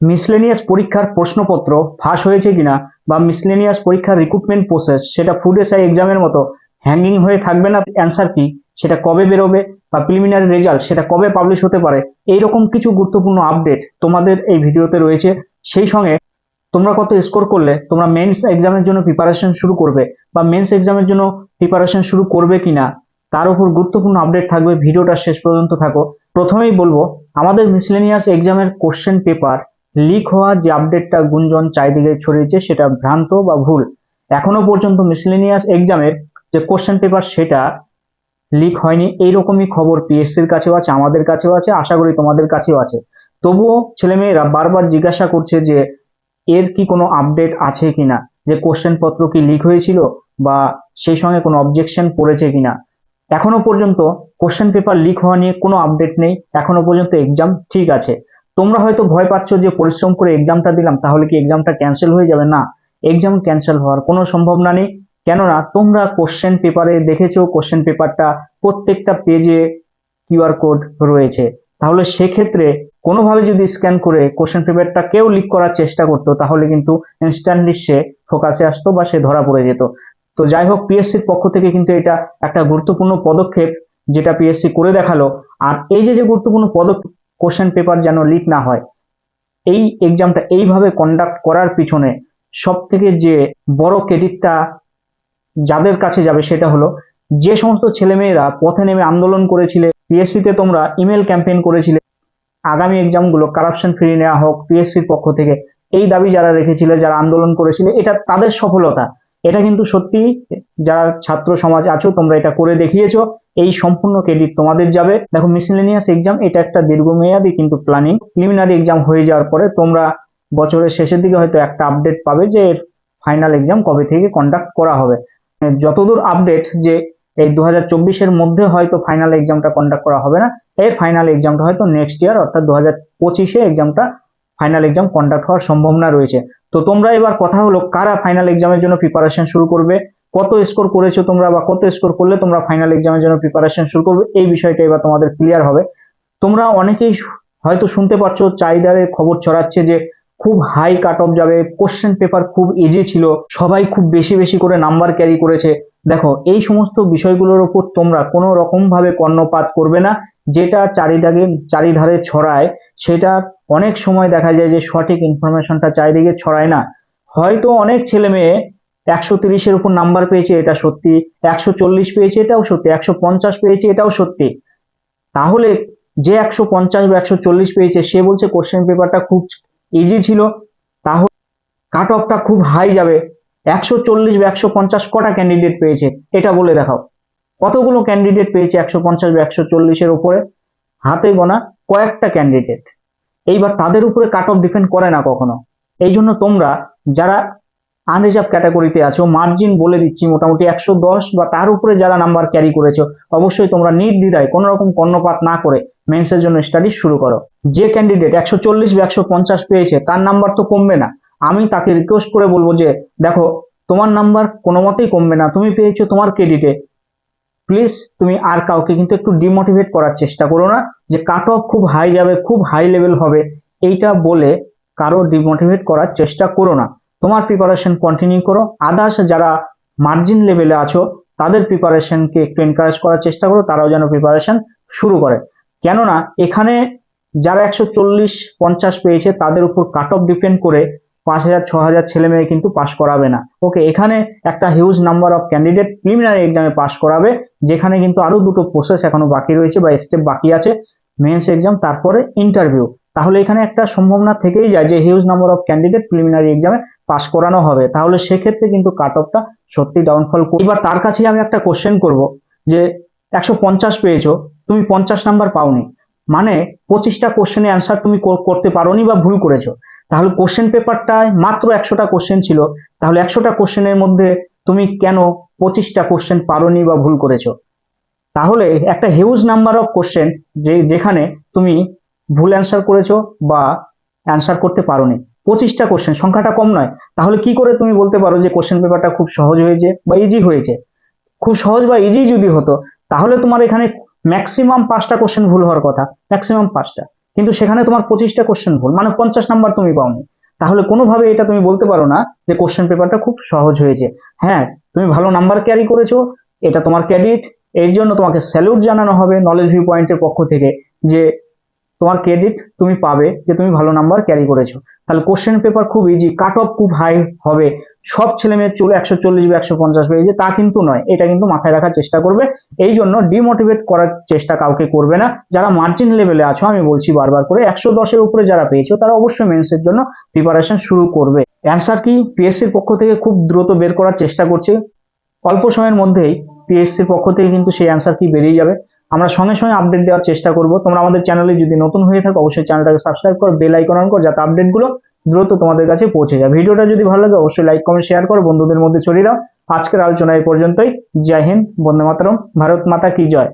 Miscellaneous পরীক্ষার প্রশ্নপত্র ফাঁস হয়েছে কিনা বা মিসলেনিয়াস পরীক্ষার রিক্রুটমেন্ট প্রসেস সেটা ফুড এসআই এক্সামের মতো হ্যাঙ্গিং হয়ে থাকবে না অ্যান্সার কি? সেটা কবে বেরোবে বা প্রিলিমিনারি রেজাল্ট সেটা কবে পাবলিশ হতে পারে? এইরকম কিছু গুরুত্বপূর্ণ আপডেট তোমাদের এই ভিডিওতে রয়েছে। সেই সঙ্গে তোমরা কত স্কোর করলে, তোমরা মেন্স এক্সামের জন্য প্রিপারেশন শুরু করবে বা মেন্স এক্সামের জন্য প্রিপারেশন শুরু করবে কিনা, তার উপর গুরুত্বপূর্ণ আপডেট থাকবে। ভিডিওটা শেষ পর্যন্ত থাকো। প্রথমেই বলব, আমাদের মিসলেনিয়াস এক্সামের কোশ্চেন পেপার লিক হওয়ার যে আপডেটটা গুঞ্জন চারিদিকে ছড়িয়েছে সেটা ভ্রান্ত বা ভুল। এখনও পর্যন্ত মিসলেনিয়াস এক্সামের যে কোশ্চেন পেপার সেটা লিক হয়নি। এইরকমই খবর পিএসসির কাছেও আছে, আমাদের কাছেও আছে, আশা করি তোমাদের কাছেও আছে। তবুও ছেলেমেয়েরা বারবার জিজ্ঞাসা করছে যে, এর কি কোনো আপডেট আছে কিনা? যে কোশ্চেন পত্র কি লিক হয়েছিল বা সেই সঙ্গে কোনো অবজেকশন পড়েছে কিনা? এখনও পর্যন্ত কোশ্চেন পেপার লিক হওয়া নিয়ে কোনো আপডেট নেই। এখনও পর্যন্ত এক্সাম ঠিক আছে। তোমরা হয়তো ভয় পাচ্ছ যে পরিশ্রম করে এক্সামটা দিলাম, তাহলে কি এক্সামটা ক্যান্সেল হয়ে যাবে? না এক্সাম ক্যান্সেল হওয়ার কোনো সম্ভাবনা নেই। কেননা, তোমরা কোশ্চেন পেপারে দেখেছ কোশ্চেন পেপারটা প্রত্যেকটা পেজে কিউআর কোড রয়েছে। তাহলে সেক্ষেত্রে কোনোভাবে যদি স্ক্যান করে কোশ্চেন পেপারটা কেউ লিক করার চেষ্টা করতো, তাহলে কিন্তু ইনস্ট্যান্টলি সে ফোকাসে আসতো বা সে ধরা পড়ে যেত। তো যাই হোক পিএসসির পক্ষ থেকে কিন্তু এটা একটা গুরুত্বপূর্ণ পদক্ষেপ যেটা পিএসসি করে দেখাল। আর এই যে যে গুরুত্বপূর্ণ পদক্ষেপ কোশ্চেন পেপার যেন লিক না হয়। এই এক্সামটা এইভাবে কন্ডাক্ট করার পিছনে সব থেকে যে বড় ক্রেডিটটা যাদের কাছে যাবে সেটা হলো, যে সমস্ত ছেলেমেয়েরা পথে নেমে আন্দোলন করেছিলে পিএসসিতে তোমরা ইমেল ক্যাম্পেইন করেছিলে, আগামী এক্সামগুলো কারাপশন ফিরিয়ে নেওয়া হোক পিএসসির পক্ষ থেকে, এই দাবি যারা রেখেছিল, যারা আন্দোলন করেছিলে, এটা তাদের সফলতা। এটা কিন্তু সত্যি যারা ছাত্র সমাজ আছো, তোমরা এটা করে দেখিয়েছো। এই সম্পূর্ণ ক্রেডিট তোমাদের যাবে। দেখো মিসলেনিয়াস এক্সাম এটা একটা দীর্ঘমেয়াদী কিন্তু প্ল্যানিং প্রিলিমিনারি এক্সাম হয়ে যাওয়ার পরে তোমরা বছরের শেষের দিকে হয়তো একটা আপডেট পাবে যে ফাইনাল এক্সাম কবে থেকে কন্ডাক্ট করা হবে। যতদূর আপডেট যে এই দু হাজার মধ্যে হয়তো ফাইনাল এক্সামটা কন্ডাক্ট করা হবে না, এর ফাইনাল এক্সামটা হয়তো নেক্সট ইয়ার অর্থাৎ দু হাজার পঁচিশে এক্সামটা ফাইনাল এক্সাম কন্ডাক্ট হওয়ার সম্ভাবনা রয়েছে। তো তোমরা এবার কথা হলো, কারা ফাইনাল এক্সামের জন্য প্রিপারেশন শুরু করবে? কত স্কোর করেছ তোমরা বা কত স্কোর করলে তোমরা ফাইনাল এক্সামের জন্য প্রিপারেশন শুরু করবে, এই বিষয়টা এবার তোমাদের ক্লিয়ার হবে। তোমরা অনেকেই হয়তো শুনতে পাচ্ছ চাহিদারের খবর ছড়াচ্ছে যে খুব হাই কাট অফ যাবে কোশ্চেন পেপার খুব ইজি ছিল, সবাই খুব বেশি বেশি করে নাম্বার ক্যারি করেছে। দেখো, এই সমস্ত বিষয়গুলোর উপর তোমরা কোনো রকম ভাবে কর্ণপাত করবে না, যেটা চারিদিকে চারিধারে ছড়ায়, সেটা অনেক সময় দেখা যায় যে সঠিক ইনফরমেশনটা চারিদিকে ছড়ায় না। হয়তো অনেক ছেলে মেয়ে একশো তিরিশের উপর নাম্বার পেয়েছে, এটা সত্যি। একশো চল্লিশ পেয়েছে, এটাও সত্যি। একশো পঞ্চাশ পেয়েছে, এটাও সত্যি। তাহলে যে একশো পঞ্চাশ বা একশো চল্লিশ পেয়েছে, সে বলছে কোশ্চেন পেপারটা খুব ইজি ছিল। তাহলে কাট অফটা খুব হাই যাবে। একশো চল্লিশ বা একশো পঞ্চাশ কটা ক্যান্ডিডেট পেয়েছে? এটা বলে দেখাও। কতগুলো ক্যান্ডিডেট পেয়েছে একশো পঞ্চাশ বা একশো চল্লিশের উপরে? হাতে গোনা কয়েকটা ক্যান্ডিডেট এইবার তাদের উপরে কাট অফ ডিপেন্ড করে না কখনো। এই জন্য তোমরা যারা আনরিজার্ভ ক্যাটাগরিতে আছো মার্জিন বলে দিচ্ছি মোটামুটি একশো দশ বা তার উপরে যারা নাম্বার ক্যারি করেছ, অবশ্যই তোমরা নির্দ্বিধায় কোনো রকম কর্ণপাত না করে মেন্সের জন্য স্টাডি শুরু করো। যে ক্যান্ডিডেট একশো চল্লিশ বা একশো পঞ্চাশ পেয়েছে, তার নাম্বার তো কমবে না। আমি তাকে রিকোয়েস্ট করে বলব যে, দেখো, তোমার নাম্বার কোনো মতেই কমবে না, তুমি পেয়েছ তোমার ক্রেডিটে প্লিজ তুমি আর কাউকে কিন্তু একটু ডিমোটিভেট করার চেষ্টা করো না, যে কাট অফ খুব হাই যাবে, খুব হাই লেভেল হবে, এইটা বলে কারও ডিমোটিভেট করার চেষ্টা করো না। তোমার প্রিপারেশন কন্টিনিউ করো। আদার্স যারা মার্জিন লেভেলে আছো, তাদের প্রিপারেশনকে একটু এনকারেজ করার চেষ্টা করো, তারাও যেন প্রিপারেশন শুরু করে। কেননা, এখানে যারা একশো চল্লিশ, পঞ্চাশ পেয়েছে, তাদের উপর কাট অফ ডিপেন্ড করে পাঁচ হাজার, ছ হাজার ছেলে মেয়ে কিন্তু পাশ করাবে না। ওকে এখানে একটা huge number of candidate preliminary এক্সামে পাশ করাবে, যেখানে কিন্তু আরও দুটো প্রসেস এখনও বাকি রয়েছে বা স্টেপ বাকি আছে মেন্স এক্সাম তারপরে ইন্টারভিউ তাহলে এখানে একটা সম্ভাবনা থেকেই যায় যে huge number of candidate preliminary এক্সামে পাস করানো হবে, তাহলে সেক্ষেত্রে কিন্তু কাট অফটা সত্যি ডাউনফল এবার তার কাছেই আমি একটা কোশ্চেন করব, যে একশো পঞ্চাশ পেয়েছ, তুমি পঞ্চাশ নাম্বার পাওনি মানে পঁচিশটা কোশ্চেনের অ্যান্সার তুমি করতে পারোনি বা ভুল করেছ। তাহলে কোশ্চেন পেপারটায় মাত্র একশোটা কোশ্চেন ছিল, তাহলে একশোটা কোশ্চেনের মধ্যে তুমি কেন পঁচিশটা কোশ্চেন পারোনি বা ভুল করেছ? তাহলে একটা হিউজ নাম্বার অফ কোশ্চেন যে যেখানে তুমি ভুল অ্যান্সার করেছ বা অ্যান্সার করতে পারোনি। পঁচিশটা কোশ্চেন সংখ্যাটা কম নয়। তাহলে কি করে তুমি বলতে পারো যে কোশ্চেন পেপারটা খুব সহজ হয়েছে বা ইজি হয়েছে? খুব সহজ বা ইজি যদি হতো, তাহলে তোমার এখানে ম্যাক্সিমাম পাঁচটা কোশ্চেন ভুল হওয়ার কথা। ম্যাক্সিমাম পাঁচটা। কিন্তু সেখানে তোমার পঁচিশটা কোশ্চেন ভুল মানে পঞ্চাশ নাম্বার তুমি পাওনি। তাহলে কোনোভাবে এটা তুমি বলতে পারো না যে কোশ্চেন পেপারটা খুব সহজ হয়েছে। হ্যাঁ তুমি ভালো নাম্বার ক্যারি করেছ, এটা তোমার ক্রেডিট এর জন্য তোমাকে স্যালুট জানানো হবে নলেজ ভিউ পয়েন্টের পক্ষ থেকে যে তোমার ক্রেডিট তুমি পাবে যে তুমি ভালো নাম্বার ক্যারি করেছ। তাহলে কোশ্চেন পেপার খুব ইজি কাট অফ খুব হাই হবে। সব ছেলে মেয়ের চলে একশো চল্লিশ বা একশো পঞ্চাশ পেয়েছে তা কিন্তু নয়। এটা কিন্তু মাথায় রাখার চেষ্টা করবে। এই জন্য ডিমোটিভেট করার চেষ্টা কাউকে করবে না। যারা মার্জিন লেভেলে আছো, আমি বলছি বারবার করে, একশো দশের উপরে যারা পেয়েছ, তারা অবশ্যই মেন্সের জন্য প্রিপারেশন শুরু করবে। অ্যান্সার কি? পিএসসির পক্ষ থেকে খুব দ্রুত বের করার চেষ্টা করছে। অল্প সময়ের মধ্যেই পিএসসির পক্ষ থেকে কিন্তু সেই অ্যান্সার কি বেরিয়ে যাবে। আমরা সঙ্গে সঙ্গে আপডেট দেওয়ার চেষ্টা করব। তোমরা আমাদের চ্যানেলে যদি নতুন হয়ে থাকো, অবশ্যই চ্যানেলটাকে সাবস্ক্রাইব করো বেল আইকন অন করো, যাতে আপডেটগুলো দ্রুত তোমাদের কাছে পৌঁছে যায়। ভিডিওটা যদি ভালো লাগে, অবশ্যই লাইক কমেন্ট শেয়ার করো, বন্ধুদের মধ্যে ছড়িয়ে দাও। আজকের আলোচনা এই পর্যন্তই। জয় হিন্দ, বন্দে মাতরম, ভারত মাতা কি জয়।